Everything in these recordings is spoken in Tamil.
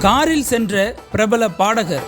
காரில் சென்ற பிரபல பாடகர்.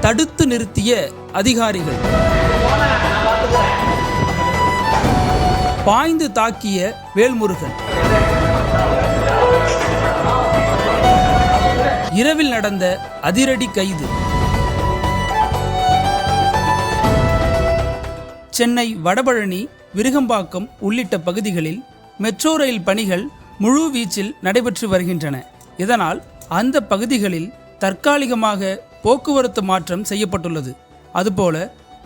தடுத்து நிறுத்திய அதிகாரிகள். பாய்ந்து தாக்கிய வேல்முருகன். இரவில் நடந்த அதிரடி கைது. சென்னை வடபழனி விருகம்பாக்கம் உள்ளிட்ட பகுதிகளில் மெட்ரோ ரயில் பணிகள் முழு வீச்சில் நடைபெற்று வருகின்றன. இதனால் அந்த பகுதிகளில் தற்காலிகமாக போக்குவரத்து மாற்றம் செய்யப்பட்டுள்ளது. அதுபோல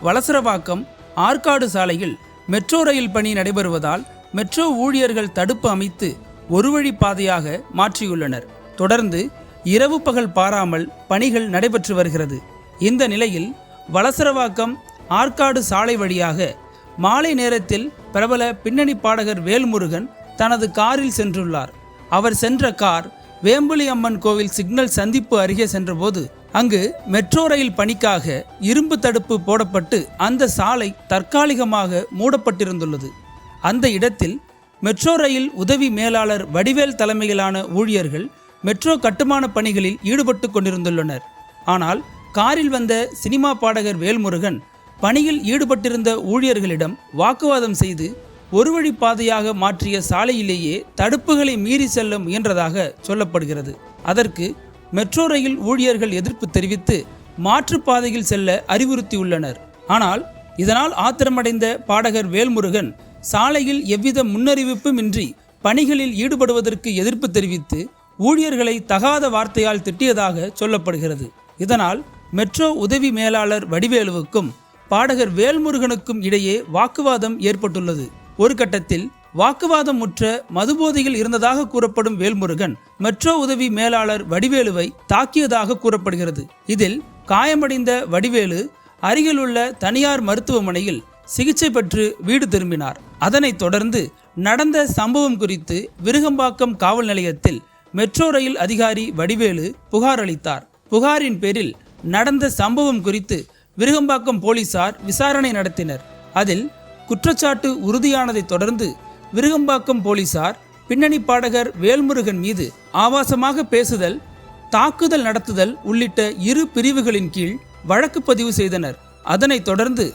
வலசரவாக்கம் ஆற்காடு சாலையில் மெட்ரோ ரயில் பணி நடைபெறுவதால் மெட்ரோ ஊழியர்கள் தடுப்பு அமைத்து ஒரு வழி பாதையாக மாற்றியுள்ளனர். தொடர்ந்து இரவு பகல் பாராமல் பணிகள் நடைபெற்று வருகிறது. இந்த நிலையில் வலசரவாக்கம் ஆற்காடு சாலை வழியாக மாலை நேரத்தில் பிரபல பின்னணி பாடகர் வேல்முருகன் தனது காரில் சென்றுள்ளார். அவர் சென்ற கார் வேம்புலி அம்மன் கோவில் சிக்னல் சந்திப்பு அருகே சென்றபோது அங்கு மெட்ரோ ரயில் பணிக்காக இரும்பு தடுப்பு போடப்பட்டு அந்த சாலை தற்காலிகமாக மூடப்பட்டிருந்துள்ளது. அந்த இடத்தில் மெட்ரோ ரயில் உதவி மேலாளர் வடிவேல் தலைமையிலான ஊழியர்கள் மெட்ரோ கட்டுமான பணிகளில் ஈடுபட்டு கொண்டிருந்துள்ளனர். ஆனால் காரில் வந்த சினிமா பாடகர் வேல்முருகன் பணியில் ஈடுபட்டிருந்த ஊழியர்களிடம் வாக்குவாதம் செய்து ஒரு வழி பாதையாக மாற்றிய சாலையிலேயே தடுப்புகளை மீறி செல்ல முயன்றதாக சொல்லப்படுகிறது. அதற்கு மெட்ரோ ரயில் ஊழியர்கள் எதிர்ப்பு தெரிவித்து மாற்றுப்பாதையில் செல்ல அறிவுறுத்தியுள்ளனர். ஆனால் இதனால் ஆத்திரமடைந்த பாடகர் வேல்முருகன் சாலையில் எவ்வித முன்னறிவிப்பும் இன்றி பணிகளில் ஈடுபடுவதற்கு எதிர்ப்பு தெரிவித்து ஊழியர்களை தகாத வார்த்தையால் திட்டியதாக சொல்லப்படுகிறது. இதனால் மெட்ரோ உதவி மேலாளர் வடிவேலுவுக்கும் பாடகர் வேல்முருகனுக்கும் இடையே வாக்குவாதம் ஏற்பட்டுள்ளது. ஒரு கட்டத்தில் வாக்குவாதம் முற்ற மதுபோதையில் இருந்ததாக கூறப்படும் வேல்முருகன் மெட்ரோ உதவி மேலாளர் வடிவேலுவை தாக்கியதாக கூறப்படுகிறது. இதில் காயமடைந்த வடிவேலு அருகிலுள்ள தனியார் மருத்துவமனையில் சிகிச்சை பெற்று வீடு திரும்பினார். அதனைத் தொடர்ந்து நடந்த சம்பவம் குறித்து விருகம்பாக்கம் காவல் நிலையத்தில் மெட்ரோ ரயில் அதிகாரி வடிவேலு புகார் அளித்தார். புகாரின் பேரில் நடந்த சம்பவம் குறித்து விருகம்பாக்கம் போலீசார் விசாரணை நடத்தினர். அதில் குற்றச்சாட்டு உறுதியானதைத் தொடர்ந்து விருகம்பாக்கம் போலீசார் பின்னணி பாடகர் வேல்முருகன் மீது ஆபாசமாக பேசுதல் தாக்குதல் நடத்துதல் உள்ளிட்ட இரு பிரிவுகளின் கீழ் வழக்கு பதிவு செய்தனர். அதனைத் தொடர்ந்து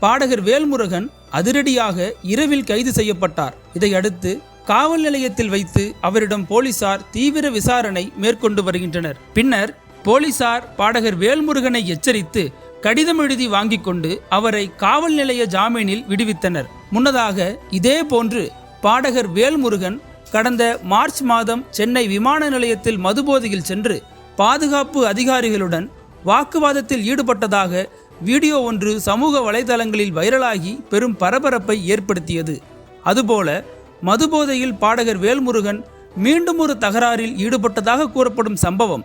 பாடகர் வேல்முருகன் அதிரடியாக இரவில் கைது செய்யப்பட்டார். இதையடுத்து காவல் நிலையத்தில் வைத்து அவரிடம் போலீசார் தீவிர விசாரணை மேற்கொண்டு வருகின்றனர். பின்னர் போலீசார் பாடகர் வேல்முருகனை எச்சரித்து கடிதம் எழுதி வாங்கிக் கொண்டு அவரை காவல் நிலைய ஜாமீனில் விடுவித்தனர். முன்னதாக இதே போன்று பாடகர் வேல்முருகன் கடந்த மார்ச் மாதம் சென்னை விமான நிலையத்தில் மதுபோதையில் சென்று பாதுகாப்பு அதிகாரிகளுடன் வாக்குவாதத்தில் ஈடுபட்டதாக வீடியோ ஒன்று சமூக வலைதளங்களில் வைரலாகி பெரும் பரபரப்பை ஏற்படுத்தியது. அதுபோல மதுபோதையில் பாடகர் வேல்முருகன் மீண்டும் ஒரு தகராறில் ஈடுபட்டதாக கூறப்படும் சம்பவம்